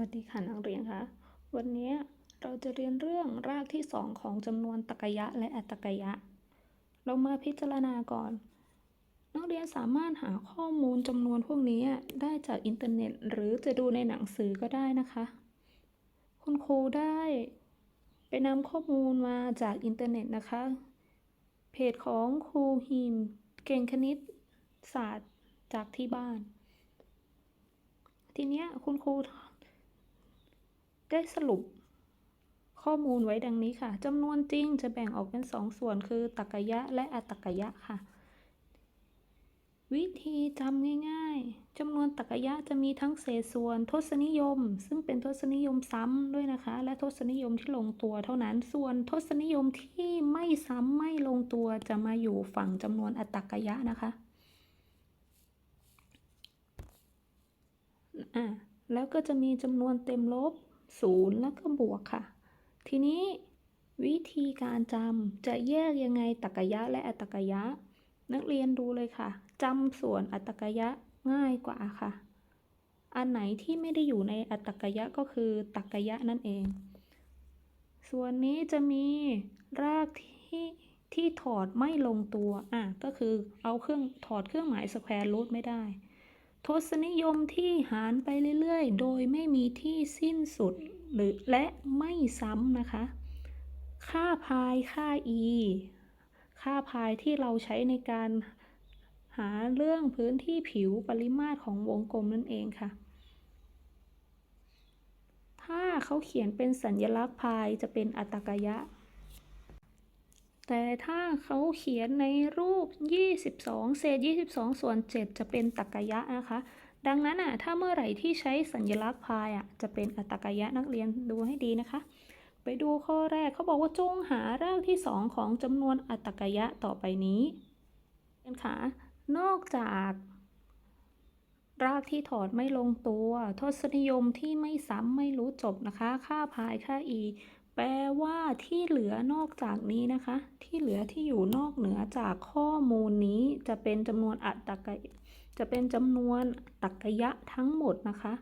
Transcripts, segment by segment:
วัสดีค่ะนักเรียนคะวันนี้เราจะเรียนเรื่องรากที่สองของจำนวนตรรกะยะและอัตตรกะยะ เรามาพิจารณาก่อน นักเรียนสามารถหาข้อมูลจำนวนพวกนี้ได้จากอินเทอร์เน็ต หรือจะดูในหนังสือก็ได้นะคะ คุณครูได้ไปนำข้อมูลมาจากอินเทอร์เน็ตนะคะ เพจของครูฮิม เก่งคณิตศาสตร์จากที่บ้าน ทีเนี้ยคุณครู ได้สรุปข้อมูลไว้ดังนี้ค่ะจำนวนจริงจะแบ่งออกเป็นสองส่วนคือตรรกยะและอัตตรกะยะค่ะ วิธีจำง่ายๆจำนวนตรรกยะจะมีทั้งเศษส่วน ทศนิยม ซึ่งเป็นทศนิยมซ้ำด้วยนะคะ และทศนิยมที่ลงตัวเท่านั้นส่วนทศนิยมที่ไม่ซ้ำไม่ลงตัวจะมาอยู่ฝั่งจำนวนอัตตรกะยะนะคะอ่าแล้วก็จะมีจำนวนเต็มลบ ศูนย์แล้วก็บวกค่ะ ทีนี้วิธีการจำจะแยกยังไงตรรกยะและอัตรกะยะ นักเรียนดูเลยค่ะจำส่วนอัตรกะยะง่ายกว่าค่ะ อันไหนที่ไม่ได้อยู่ในอัตรกะยะก็คือตรรกยะนั่นเอง ส่วนนี้จะมีรากที่ที่ถอดไม่ลงตัว อะ ก็คือเอาเครื่องถอดเครื่องหมายสแควร์รูทไม่ได้ ทศนิยมที่หารไปเรื่อยๆ โดยไม่มีที่สิ้นสุดหรือและไม่ซ้ำนะคะ ค่าพายค่า e ค่าพายที่เราใช้ในการหาเรื่องพื้นที่ผิวปริมาตรของวงกลมนั่นเองค่ะ ถ้าเขาเขียนเป็นสัญลักษณ์พายจะเป็นอัตกยะ แต่ถ้าเขาเขียนในรูป 22 เศษ 22 ส่วน 7 จะเป็นตรรกยะนะคะ ดังนั้นอะถ้าเมื่อไหร่ที่ใช้สัญลักษณ์พายอะจะเป็นอัตตกยะนักเรียนดูให้ดีนะคะ ไปดูข้อแรกเขาบอกว่าจงหารากที่ 2 ของจำนวนอัตตกยะต่อไปนี้เป็นค่ะนอกจากรากที่ถอดไม่ลงตัว ทศนิยมที่ไม่ซ้ำไม่รู้จบนะคะ ค่าพายค่า e แปลว่าที่เหลือนอกจากนี้นะคะ ที่เหลือที่อยู่นอกเหนือจากข้อมูลนี้จะเป็นจำนวนอัตตกะจะเป็นจำนวนตรรกะยะทั้งหมดนะคะ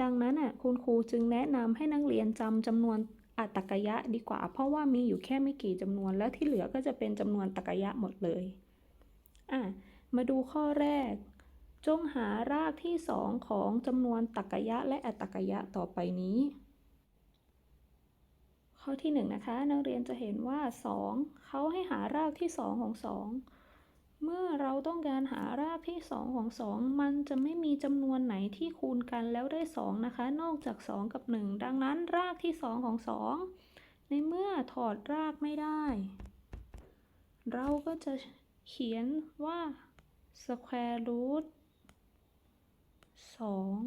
ดังนั้นอะคุณครูจึงแนะนำให้นักเรียนจำจำนวนอัตตกะยะดีกว่า เพราะว่ามีอยู่แค่ไม่กี่จำนวน แล้วที่เหลือก็จะเป็นจำนวนตรรกะยะหมดเลยอะมาดูข้อแรก จงหารากที่สองของจำนวนตรรกะยะและอัตตกะยะต่อไปนี้ ข้อที่1นนะคะนักเรียนจะเห็นว่า 2เขาให้หารากที่ 2 ของ 2 เมื่อเราต้องการหารากที่ 2 ของ 2 มันจะไม่มีจำนวนไหนที่คูณกันแล้วได้ 2 นะคะ นอกจาก 2 กับ 1 ดังนั้นรากที่ 2 ของ 2 ในเมื่อถอดรากไม่ได้ เราก็จะเขียนว่า square root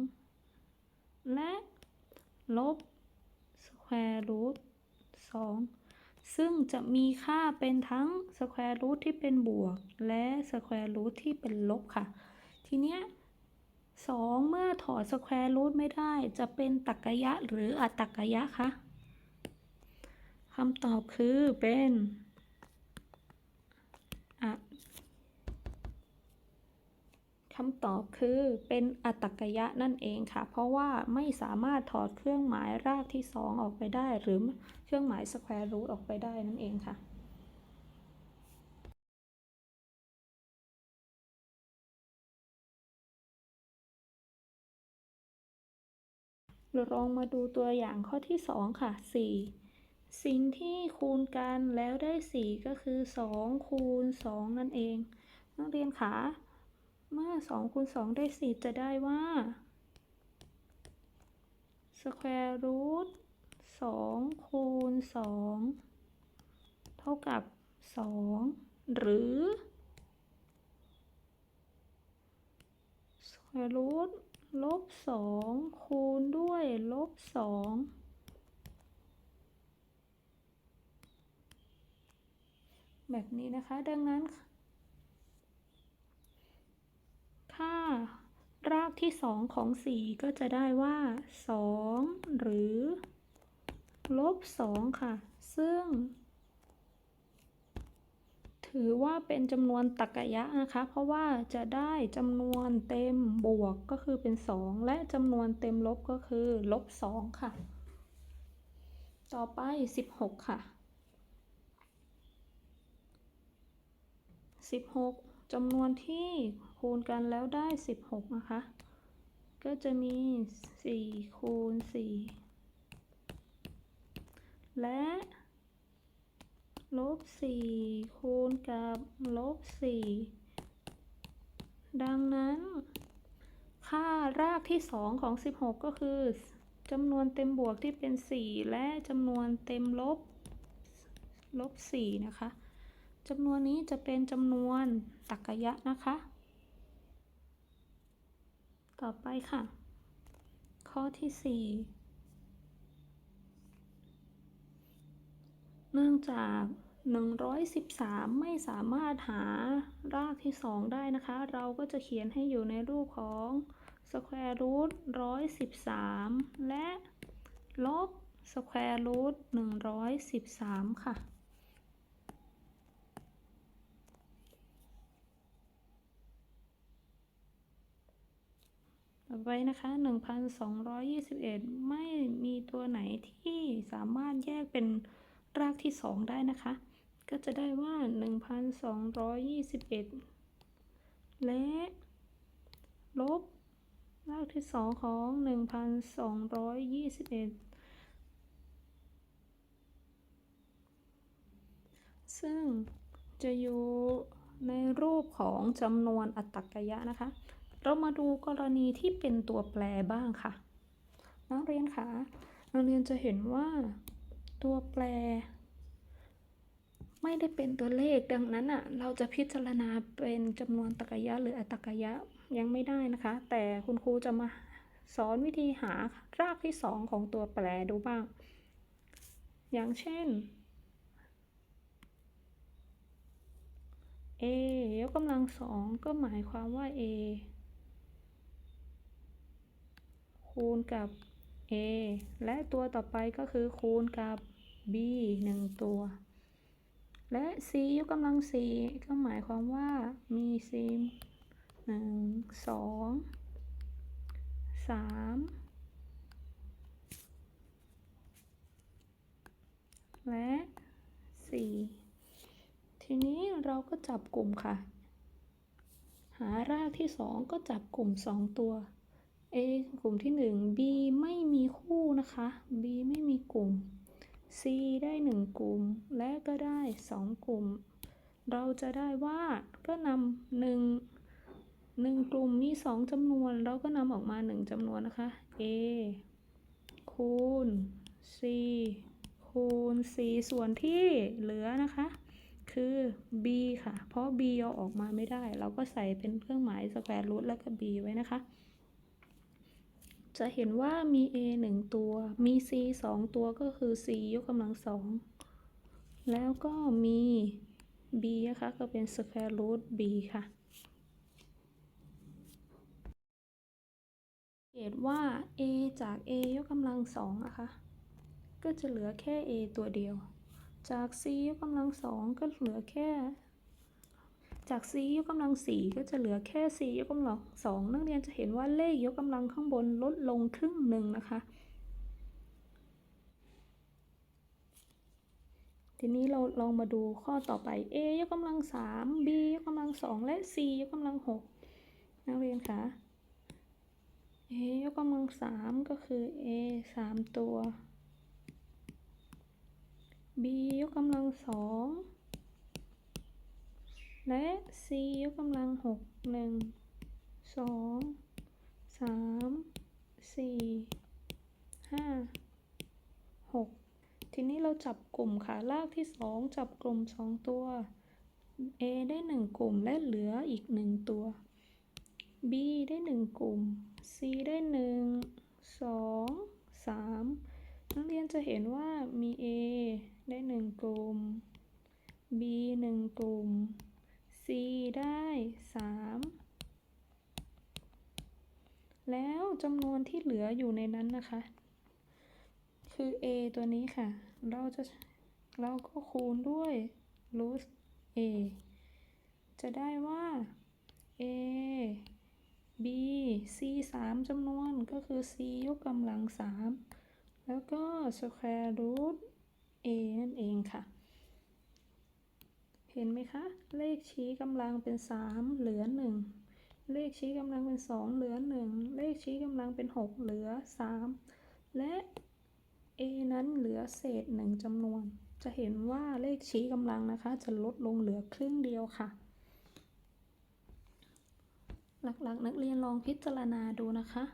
2 และลบ square root 2 ซึ่งจะมีค่าเป็นทั้งสแควร์รูทที่เป็นบวก และสแควร์รูทที่เป็นลบค่ะ ทีเนี้ย2เมื่อถอดสแควร์รูทไม่ได้จะเป็นตรรกยะหรืออัตตรกยะคะคำตอบคือเป็นอะคำตอบคือเป็นอัตตกยะนั่นเองค่ะ เพราะว่าไม่สามารถถอดเครื่องหมายรากที่ 2 ออกไปได้ หรือเครื่องหมายสแควร์รูทออกไปได้นั่นเองค่ะเราลองมาดูตัวอย่างข้อที่ 2 ค่ะ 4 สิ่งที่คูณกันแล้วได้ 4 ก็คือ 2 คูณ 2 นั่นเอง นักเรียนคะ เมื่อ2คูณ2ได้4จะได้ว่า square root 2คูณ2เท่ากับ 2 หรือ square root ลบ 2 คูณด้วยลบ 2แบบนี้นะคะ ดังนั้น ถ้ารากที่ 2 ของ 4 ก็จะได้ว่า 2 หรือ ลบ 2 ค่ะ ซึ่ง ถือว่าเป็นจำนวนตรรกะนะคะ เพราะว่าจะได้จำนวนเต็มบวกก็คือเป็น 2 และจำนวนเต็มลบก็คือ ลบ 2 ค่ะ ต่อไป 16 ค่ะ 16จำนวนที่ คูณกันแล้วได้ 16 นะคะ ก็จะมี 4 คูณ 4 และ ลบ 4 คูณกับลบ 4 ดังนั้น ค่ารากที่ 2 ของ 16 ก็คือจำนวนเต็มบวกที่เป็น 4 และจำนวนเต็มลบ ลบ 4 นะคะจำนวนนี้จะเป็นจำนวนตรรกะนะคะ ต่อไปค่ะ ข้อที่ 4 เนื่องจาก 113 ไม่สามารถหารากที่ 2 ได้นะคะ เราก็จะเขียนให้อยู่ในรูปของ square root 113 และลบ square root 113 ค่ะ ไปนะคะ 1,221 ไม่มีตัวไหนที่สามารถแยกเป็นรากที่ 2 ได้นะคะ ก็จะได้ว่า 1,221 และ ลบ รากที่ 2 ของ 1,221ซึ่งจะอยู่ในรูปของจำนวนอัตตกยะนะคะ เรามาดูกรณีที่เป็นตัวแปรบ้างค่ะ นักเรียนคะนักเรียนจะเห็นว่าตัวแปร ไม่ได้เป็นตัวเลขดังนั้นอะ เราจะพิจารณาเป็นจำนวนตรรกะยะหรืออัตตกยะยังไม่ได้นะคะ แต่คุณครูจะมาสอนวิธีหารากที่2ของตัวแปรดูบ้าง อย่างเช่น a ยกกำลังสองก็หมายความว่า a คูณกับ a และตัวต่อไปก็คือคูณกับ b 1 ตัว และ c ยกกำลังสี่ก็หมายความว่ามี c หนึ่งสองสามและสี่ทีนี้เราก็จับกลุ่มค่ะ หารากที่สองก็จับกลุ่มสองตัว A กลุ่มที่หนึ่ง B ไม่มีคู่นะคะ B ไม่มีกลุ่ม C ได้หนึ่งกลุ่ม และก็ได้สองกลุ่ม เราจะได้ว่าก็นำหนึ่งหนึ่งกลุ่มมีสองจำนวน เราก็นำออกมาหนึ่งจำนวนนะคะ A คูณ C คูณ C ส่วนที่เหลือนะคะ คือ b ค่ะ เพราะ b เอาออกมาไม่ได้ เราก็ใส่เป็นเครื่องหมายสแควร์รูทแล้วก็ b ไว้นะคะ จะเห็นว่ามี a 1 ตัว มี c 2 ตัวก็คือ c ยกกำลังสอง แล้วก็มี b นะคะ ก็เป็นสแควร์รูท b ค่ะเกตว่า a จาก a ยกกำลังสองนะคะ ก็จะเหลือแค่ a ตัวเดียว จาก c ยกกำลังสองก็เหลือแค่ จาก c ยกกำลังสี่ก็จะเหลือแค่ c ยกกำลังสองนักเรียนจะเห็นว่าเลขยกกำลังข้างบนลดลงครึ่งหนึ่งนะคะ ทีนี้เราลองมาดูข้อต่อไป a ยกกำลังสาม b ยกกำลังสองและ c ยกกำลังหกนักเรียนคะ a ยกกำลังสามก็คือ a สามตัว b ยกกำลังสอง และ c ยกกำลังหกหนึ่งสองสามสี่ห้าหกทีนี้เราจับกลุ่มค่ะรากที่สองจับกลุ่มสองตัว a ได้หนึ่งกลุ่มและเหลืออีกหนึ่งตัว b ได้หนึ่งกลุ่ม c ได้หนึ่งสองสามนักเรียนจะเห็นว่ามี a ได้หนึ่งกลุ่ม b หนึ่งกลุ่ม c ได้สามแล้วจำนวนที่เหลืออยู่ในนั้นนะคะ คือ a ตัวนี้ค่ะ เราจะเราก็คูณด้วย root a จะได้ว่า a b c 3จำนวนก็คือ c ยกกำลัง 3 แล้วก็ square root a นั่นเองค่ะ เห็นไหมคะ เลขชี้กำลังเป็น 3 เหลือ 1 เลขชี้กำลังเป็น 2 เหลือ 1 เลขชี้กำลังเป็น 6 เหลือ 3 และ a นั้นเหลือเศษ 1จำนวน จะเห็นว่าเลขชี้กำลังนะคะ จะลดลงเหลือครึ่งเดียวค่ะ หลักๆ นักเรียนลองพิจารณาดูนะคะ